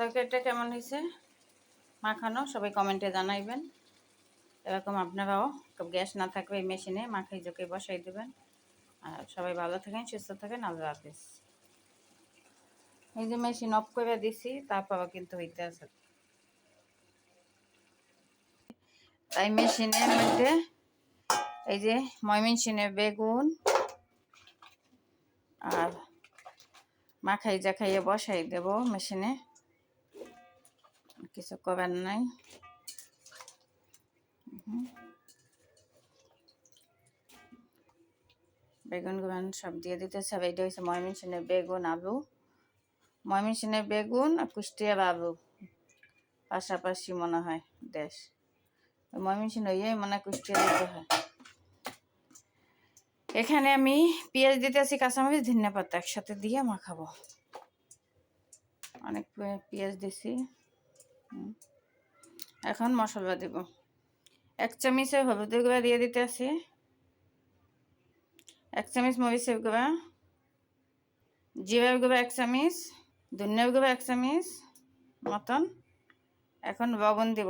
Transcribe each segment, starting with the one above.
তরকারিটা কেমন হয়েছে? মাখানো? সবাই কমেন্টে জানাইবেন। এরকম আপনারাও গ্যাস না থাকবে এই মেশিনে মাখাই জোকে বসাই দেবেন। আর সবাই ভালো থাকেন, সুস্থ থাকেন, আল্লাহ হাফিজ। এই যে মেশিন অফ করে দিছি, তারপরও কিন্তু হইতে আছে। তাই মেশিনের মধ্যে এই যে ময়মনসিনের বেগুন আর মাখাই জাখাইয়ে বসাই দেব মেশিনে। কিছু করার নাই। বেগুন গুবান সব দিয়ে দিতেছে। আর এইটা হচ্ছে ময়মনসিনের বেগুন আলু। ময়মনসিনের বেগুন আর কুষ্টিয়ার আলু। পাশাপাশি মনে হয় দেশ। ময়মনসিং হইয়াই মনে হয় কুষ্টিয়া দিতে হয়। এখানে আমি পেঁয়াজ দিতেছি, কাঁচামরিচ, ধনিয়া পাতা একসাথে দিয়ে মাখাবো। অনেক পেঁয়াজ দিছি। এখন মশলা দেব। এক চামচের হলুদের গুঁড়া দিয়ে দিতে আছি এক চামচ মরিচের গুঁড়া। জিরার গুঁড়া এক চামচ। ধনিয়ার গুঁড়া এক চামচ মতন। এখন লবণ দিব।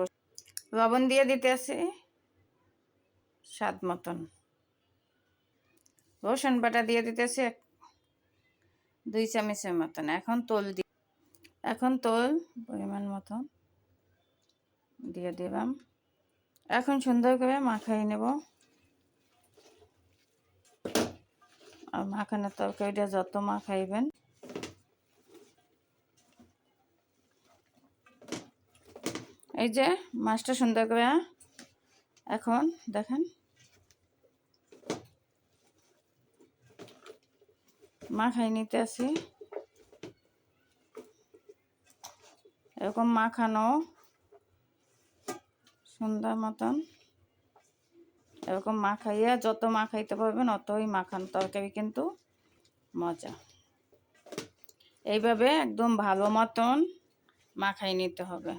লবণ দিয়ে দিতে আছি স্বাদ মতন। রসুন বাটা দিয়ে দিতেছি এক, দুই চামচের মতন। এখন তোল দি এখন তোল পরিমাণ মতন। দিয়ে দিলাম। এখন সুন্দর করে মাখাই নেব। আর মাখানোর তরকারিটা যত মাখাইবেন। এই যে মাছটা সুন্দর করে এখন দেখেন। মাখাই নিতে আসি। এরকম মাখানো সুন্দর মতন। এরকম মাখাইয়া যত মাখাইতে পারবেন, অতই মাখান তরকারি কিন্তু মজা। এইভাবে একদম ভালো মতন মাখাই নিতে হবে।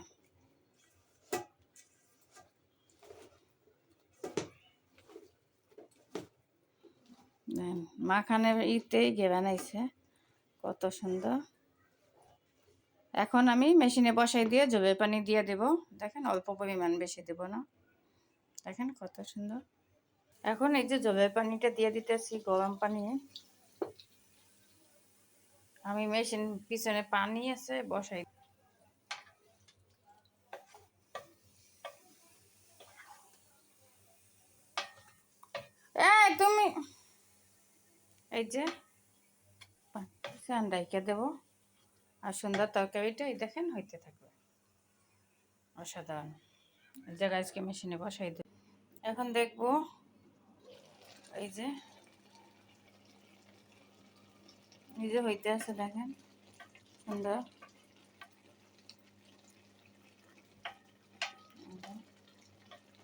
মাখানের ইতেই ঘেরা নাইছে। কত সুন্দর। এখন আমি মেশিনে বসাই দিয়ে জলের পানি দিয়ে দেব। দেখেন অল্প পরিমাণ বেশি দেব না। দেখেন কত সুন্দর। এখন এই যে জলের পানিটা দিয়ে দিতেছি, গরম পানি। আমি মেশিন পিছনে পানি আছে, বসাই। তুমি এই যে ডাইকে দেবো। আর সুন্দর তরকারিটা এই দেখেন হইতে থাকবে। অসাধারণ। জায়গায় আজকে মেশিনে বসাই দেব এখন দেখব এই যে নিজে হইতে আছে দেখেন সুন্দর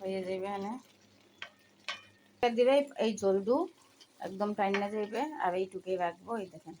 হয়ে যাবে হ্যাঁ দিলে এই জলদু, একদম টাইম না যাইবে, আর এইটুকুই রাখব, এই দেখেন।